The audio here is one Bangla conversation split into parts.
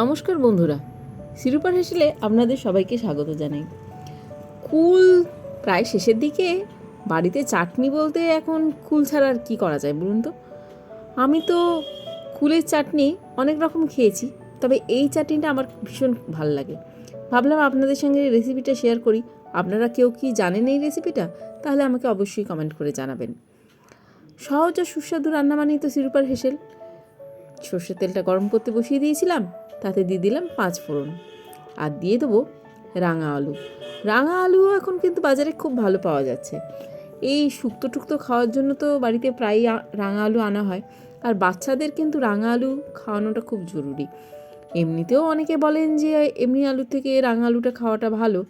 নমস্কার বন্ধুরা। শিরুপার হেসেলে আপনাদের সবাইকে স্বাগত জানাই। কুল প্রায় শেষের দিকে বাড়িতে চাটনি বলতে এখন কুল ছাড়া আর কী করা যায় বলুন তো? আমি তো কুলের চাটনি অনেক রকম খেয়েছি, তবে এই চাটনিটা আমার ভীষণ ভালো লাগে। ভাবলাম আপনাদের সঙ্গে রেসিপিটা শেয়ার করি। আপনারা কেউ কি জানেন এই রেসিপিটা তাহলে আমাকে অবশ্যই কমেন্ট করে জানাবেন। সহজ আর সুস্বাদু রান্না মানেই তো শিরুপার হেসেল। সর্ষের তেলটা গরম করতে বসিয়ে দিয়েছিলাম তাতে দিয়ে দিলাম পাঁচ ফোড়ন। আর দিয়ে দেবো রাঙা আলু। রাঙা আলুও এখন কিন্তু বাজারে খুব ভালো পাওয়া যাচ্ছে। এই শুক্তো টুক্তো খাওয়ার জন্য তো বাড়িতে প্রায়ই রাঙা আলু আনা হয়। আর বাচ্চাদের কিন্তু রাঙা আলু খাওয়ানোটা খুব জরুরি। এমনিতেও অনেকে বলেন যে এমনি আলু থেকে রাঙা আলুটা খাওয়াটা ভালো।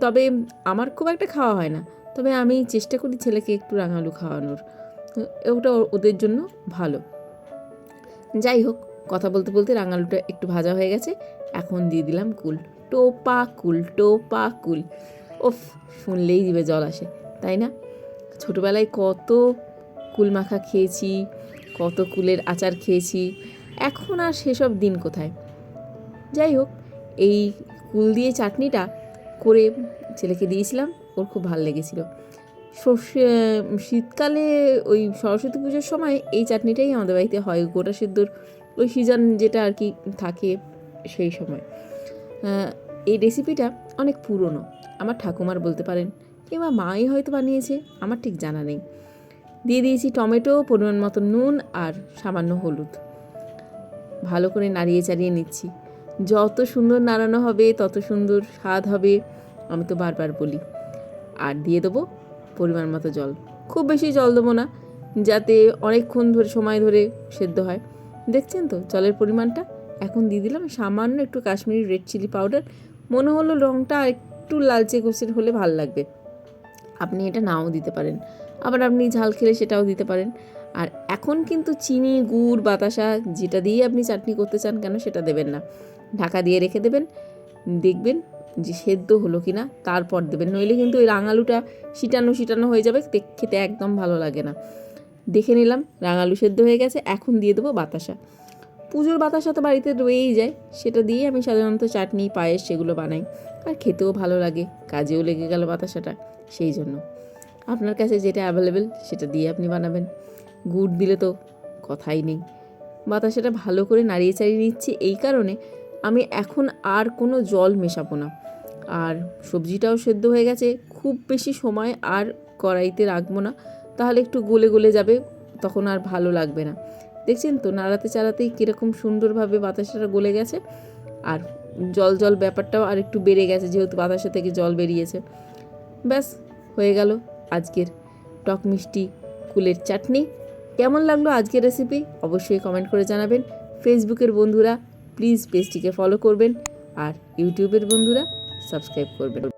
তবে আমার খুব একটা খাওয়া হয় না। তবে আমি চেষ্টা করি ছেলেকে একটু রাঙা আলু খাওয়ানোর। ওটা ওদের জন্য ভালো। যাই হোক কথা বলতে বলতে রাঙালুটা একটু ভাজা হয়ে গেছে। এখন দিয়ে দিলাম কুল। টোপা কুল টোপা কুল। ওফ শুনলেই দিবে জল আসে, তাই না? ছোটোবেলায় কত কুল মাখা খেয়েছি, কত কুলের আচার খেয়েছি, এখন আর সেসব দিন কোথায়? যাই হোক, এই কুল দিয়ে চাটনিটা করে ছেলেকে দিয়েছিলাম, ওর খুব ভালো লেগেছিল। সর্ষে, শীতকালে ওই সরস্বতী পুজোর সময় এই চাটনিটাই আমাদের বাড়িতে হয়, গোটা সিদ্ধর ওই সিজন যেটা আর কি থাকে সেই সময়। এই রেসিপিটা অনেক পুরনো। আমার ঠাকুমার বলতে পারেন কিংবা মাই হয়তো বানিয়েছে, আমার ঠিক জানা নেই। দিয়ে দিয়েছি টমেটো, পরিমাণ মতো নুন আর সামান্য হলুদ। ভালো করে নাড়িয়ে চাড়িয়ে নিচ্ছি। যত সুন্দর নাড়ানো হবে, তত সুন্দর স্বাদ হবে, আমি তো বারবার বলি। আর দিয়ে দেবো পরিমাণ মতো জল। খুব বেশি জল দেবো না, যাতে অনেকক্ষণ ধরে, সময় ধরে সেদ্ধ হয়। দেখছেন তো জলের পরিমাণটা? এখন দিয়ে দিলাম সামান্য একটু কাশ্মীরি রেড চিলি পাউডার মনে হলো রঙটা একটু লালচে গোছের হলে ভালো লাগবে। আপনি এটা নাও দিতে পারেন। আবার আপনি ঝাল খেলে সেটাও দিতে পারেন। আর এখন কিন্তু চিনি, গুড়, বাতাসা যেটা দিয়ে আপনি চাটনি করতে চান কেন সেটা দেবেন না। ঢাকা দিয়ে রেখে দেবেন। দেখবেন যে সেদ্ধ হলো কি না তারপর দেবেন। নইলে কিন্তু ওই রাঙালুটা সিটানো সিটানো হয়ে যাবে, খেতে একদম ভালো লাগে না। দেখে নিলাম, রাঙালু সেদ্ধ হয়ে গেছে, এখন দিয়ে দেবো বাতাসা। পুজোর বাতাসা তো বাড়িতে রয়েই যায়, সেটা দিয়ে আমি সাধারণত চাটনি, পায়েস সেগুলো বানাই। আর খেতেও ভালো লাগে, কাজেও লেগে গেল বাতাসাটা, সেই জন্য। আপনার কাছে যেটা অ্যাভেলেবেল সেটা দিয়ে আপনি বানাবেন। গুড় দিলে তো কথাই নেই। বাতাসাটা ভালো করে নাড়িয়ে চাড়িয়ে নিচ্ছি, এই কারণে আমি এখন আর কোনো জল মেশাবো না। আর সবজিটাও সেদ্ধ হয়ে গেছে, খুব বেশি সময় আর কড়াইতে রাখব না। তাহলে একটু গলে গলে যাবে, তখন আর ভালো লাগবে না। দেখছেন তো, নাড়াতে চাড়াতেই কীরকম সুন্দরভাবে বাতাসাটা গলে গেছে, আর জল জল ব্যাপারটাও আর একটু বেড়ে গেছে, যেহেতু বাতাসা থেকে জল বেরিয়েছে। ব্যাস, হয়ে গেল আজকের টক মিষ্টি কুলের চাটনি। কেমন লাগল আজকের রেসিপি অবশ্যই কমেন্ট করে জানাবেন। ফেসবুকের বন্ধুরা প্লিজ পেজটিকে ফলো করবেন, আর ইউটিউবের বন্ধুরা সাবস্ক্রাইব করবেন।